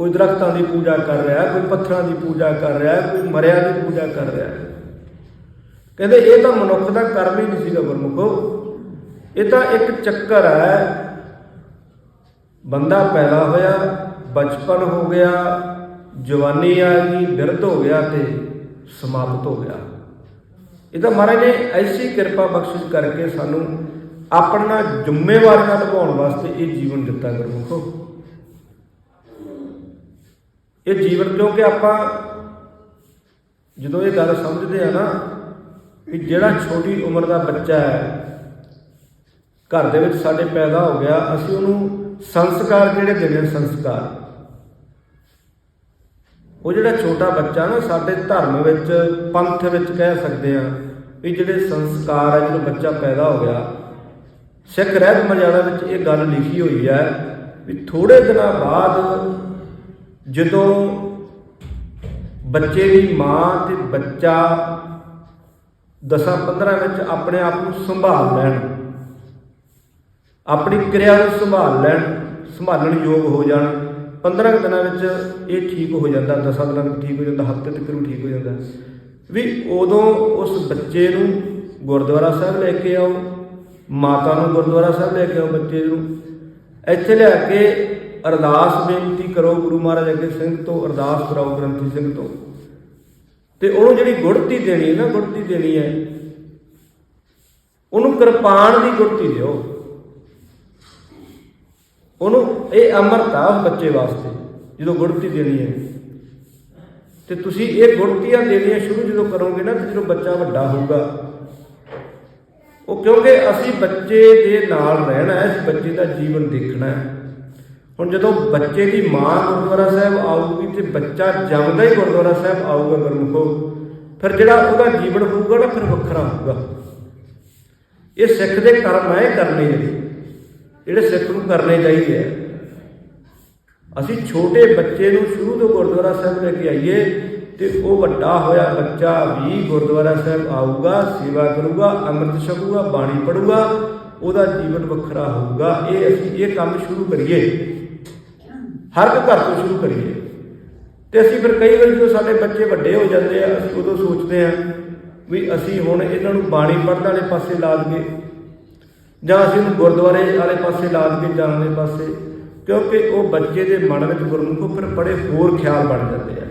ਕੋਈ ਦਰਖਤਾਂ ਦੀ ਪੂਜਾ ਕਰ ਰਿਹਾ, ਕੋਈ ਪੱਥਰਾਂ ਦੀ ਪੂਜਾ ਕਰ ਰਿਹਾ, ਕੋਈ ਮਰਿਆ ਦੀ ਪੂਜਾ ਕਰ ਰਿਹਾ। ਕਹਿੰਦੇ ਇਹ ਤਾਂ ਮਨੁੱਖ ਦਾ ਕਰਮ ਹੀ ਨਹੀਂ ਸੀਗਾ ਗੁਰਮੁਖੋ। ਇਹ ਤਾਂ ਇੱਕ ਚੱਕਰ ਹੈ। ਬੰਦਾ ਪੈਦਾ ਹੋਇਆ, ਬਚਪਨ ਹੋ ਗਿਆ, ਜਵਾਨੀ ਆ ਗਈ, ਬਿਰਧ ਹੋ ਗਿਆ ਤੇ ਸਮਾਪਤ ਹੋ ਗਿਆ। ਇਹ ਤਾਂ ਮਹਾਰਾਜ ਨੇ ਐਸੀ ਕਿਰਪਾ ਬਖਸ਼ਿਸ਼ ਕਰਕੇ ਸਾਨੂੰ ਆਪਣਾ ਜ਼ਿੰਮੇਵਾਰੀਆਂ ਨਿਭਾਉਣ ਵਾਸਤੇ ਇਹ ਜੀਵਨ ਦਿੱਤਾ ਗੁਰਮੁਖੋ। ਇਹ ਜੀਵਨ ਕਿਉਂਕਿ ਆਪਾਂ ਜਦੋਂ ਇਹ ਗੱਲ ਸਮਝਦੇ ਆ ਨਾ ਕਿ ਜਿਹੜਾ ਛੋਟੀ ਉਮਰ ਦਾ ਬੱਚਾ ਹੈ, ਘਰ ਦੇ ਵਿੱਚ ਸਾਡੇ ਪੈਦਾ ਹੋ ਗਿਆ, ਅਸੀਂ ਉਹਨੂੰ ਸੰਸਕਾਰ ਜਿਹੜੇ ਦੇਣੇ ਸੰਸਕਾਰ। ਉਹ ਜਿਹੜਾ ਛੋਟਾ ਬੱਚਾ ਨਾ, ਸਾਡੇ ਧਰਮ ਵਿੱਚ, ਪੰਥ ਵਿੱਚ ਕਹਿ ਸਕਦੇ ਆ ਵੀ ਜਿਹੜੇ ਸੰਸਕਾਰ ਆ, ਜਦੋਂ ਬੱਚਾ ਪੈਦਾ ਹੋ ਗਿਆ, ਸਿੱਖ ਰਹਿਤ ਮਰਜ਼ਾਦਾ ਵਿੱਚ ਇਹ ਗੱਲ ਲਿਖੀ ਹੋਈ ਹੈ ਵੀ ਥੋੜੇ ਦਿਨਾਂ ਬਾਅਦ ਜਦੋਂ ਬੱਚੇ ਦੀ ਮਾਂ ਤੇ ਬੱਚਾ ਦਸਾਂ 15 ਵਿੱਚ ਆਪਣੇ ਆਪ ਨੂੰ ਸੰਭਾਲ ਲੈਣ, ਆਪਣੀ ਕਿਰਿਆ ਨੂੰ ਸੰਭਾਲ ਲੈਣ, ਸੰਭਾਲਣ ਯੋਗ ਹੋ ਜਾਣ 15 ਕੁ ਦਿਨਾਂ ਵਿੱਚ ਇਹ ਠੀਕ ਹੋ ਜਾਂਦਾ 10 ਦਿਨਾਂ ਵਿੱਚ ਠੀਕ ਹੋ ਜਾਂਦਾ, ਹਫ਼ਤੇ ਤੱਕ ਨੂੰ ਠੀਕ ਹੋ ਜਾਂਦਾ। ਵੀ ਉਦੋਂ ਉਸ ਬੱਚੇ ਨੂੰ ਗੁਰਦੁਆਰਾ ਸਾਹਿਬ ਲੈ ਕੇ ਆਓ, ਮਾਤਾ ਨੂੰ ਗੁਰਦੁਆਰਾ ਸਾਹਿਬ ਲੈ ਕੇ ਆਓ ਬੱਚੇ ਨੂੰ, ਇੱਥੇ ਲਿਆ ਕੇ ਅਰਦਾਸ ਬੇਨਤੀ ਕਰੋ ਗੁਰੂ ਮਹਾਰਾਜ ਅੱਗੇ ਸਿੰਘ ਤੋਂ, ਅਰਦਾਸ ਕਰਾਓ ਗ੍ਰੰਥੀ ਸਿੰਘ ਤੋਂ। ਤੇ ਉਹਨੂੰ ਜਿਹੜੀ ਗੁੜਤੀ ਦੇਣੀ ਹੈ ਨਾ, ਗੁੜਤੀ ਦੇਣੀ ਹੈ, ਉਹਨੂੰ ਕਿਰਪਾਨ ਦੀ ਗੁੜਤੀ ਦਿਓ। ਉਹਨੂੰ ਇਹ ਅਮਰਤਾ ਉਸ ਬੱਚੇ ਵਾਸਤੇ, ਜਦੋਂ ਗੁੜਤੀ ਦੇਣੀ ਹੈ। ਤੇ ਤੁਸੀਂ ਇਹ ਗੁੜਤੀਆਂ ਦੇਣੀਆਂ ਸ਼ੁਰੂ ਜਦੋਂ ਕਰੋਗੇ ਨਾ ਜਦੋਂ ਬੱਚਾ ਵੱਡਾ ਹੋਊਗਾ, ਉਹ ਕਿਉਂਕਿ ਅਸੀਂ ਬੱਚੇ ਦੇ ਨਾਲ ਰਹਿਣਾ ਹੈ ਇਸ ਬੱਚੇ ਦਾ ਜੀਵਨ ਦੇਖਣਾ ਹੈ। ਹੁਣ ਜਦੋਂ ਬੱਚੇ ਦੀ ਮਾਂ ਗੁਰਦੁਆਰਾ ਸਾਹਿਬ ਆਊਗੀ ਤੇ ਬੱਚਾ ਜੰਮਦਾ ਹੀ ਗੁਰਦੁਆਰਾ ਸਾਹਿਬ ਆਊਗਾ ਗੁਰਮੁਖੋ, ਫਿਰ ਜਿਹੜਾ ਉਹਦਾ ਜੀਵਨ ਹੋਊਗਾ ਨਾ, ਫਿਰ ਵੱਖਰਾ ਹੋਊਗਾ। ਇਹ ਸਿੱਖ ਦੇ ਕਰਮ ਹੈ ਕਰਨੇ ਨੇ ਜਿਹੜੇ ਸਿੱਖ ਨੂੰ ਕਰਨੇ ਚਾਹੀਦੇ ਆ। ਅਸੀਂ ਛੋਟੇ ਬੱਚੇ ਨੂੰ ਸ਼ੁਰੂ ਤੋਂ ਗੁਰਦੁਆਰਾ ਸਾਹਿਬ ਲੈ ਕੇ ਆਈਏ ਤੇ ਉਹ ਵੱਡਾ ਹੋਇਆ ਬੱਚਾ ਵੀ ਗੁਰਦੁਆਰਾ ਸਾਹਿਬ ਆਊਗਾ, ਸੇਵਾ ਕਰੂਗਾ, ਅੰਮ੍ਰਿਤ ਛਕੂਗਾ, ਬਾਣੀ ਪੜੂਗਾ ਉਹਦਾ ਜੀਵਨ ਵੱਖਰਾ ਹੋਊਗਾ। ਇਹ ਅਸੀਂ ਇਹ ਕੰਮ ਸ਼ੁਰੂ ਕਰੀਏ। ਹਰ ਇੱਕ ਘਰ ਤੋਂ ਸ਼ੁਰੂ ਕਰੀਏ। ਤੇ ਅਸੀਂ ਫਿਰ ਕਈ ਵਾਰ ਜਦੋਂ ਸਾਡੇ ਬੱਚੇ ਵੱਡੇ ਹੋ ਜਾਂਦੇ ਆ, ਅਸੀਂ ਉਦੋਂ ਸੋਚਦੇ ਆ ਵੀ ਅਸੀਂ ਹੁਣ ਇਹਨਾਂ ਨੂੰ ਬਾਣੀ ਪੜ੍ਹਨ ਵਾਲੇ ਪਾਸੇ ਲਾ ਦਈਏ ਜਾਂ ਅਸੀਂ ਉਹਨੂੰ ਗੁਰਦੁਆਰੇ ਵਾਲੇ ਪਾਸੇ ਲਾ ਦਈਏ, ਜਾਣ ਦੇ ਪਾਸੇ। ਕਿਉਂਕਿ ਉਹ ਬੱਚੇ ਦੇ ਮਨ ਵਿੱਚ ਗੁਰਮੁਖ ਫਿਰ ਬੜੇ ਹੋਰ ਖਿਆਲ ਬਣ ਜਾਂਦੇ ਆ।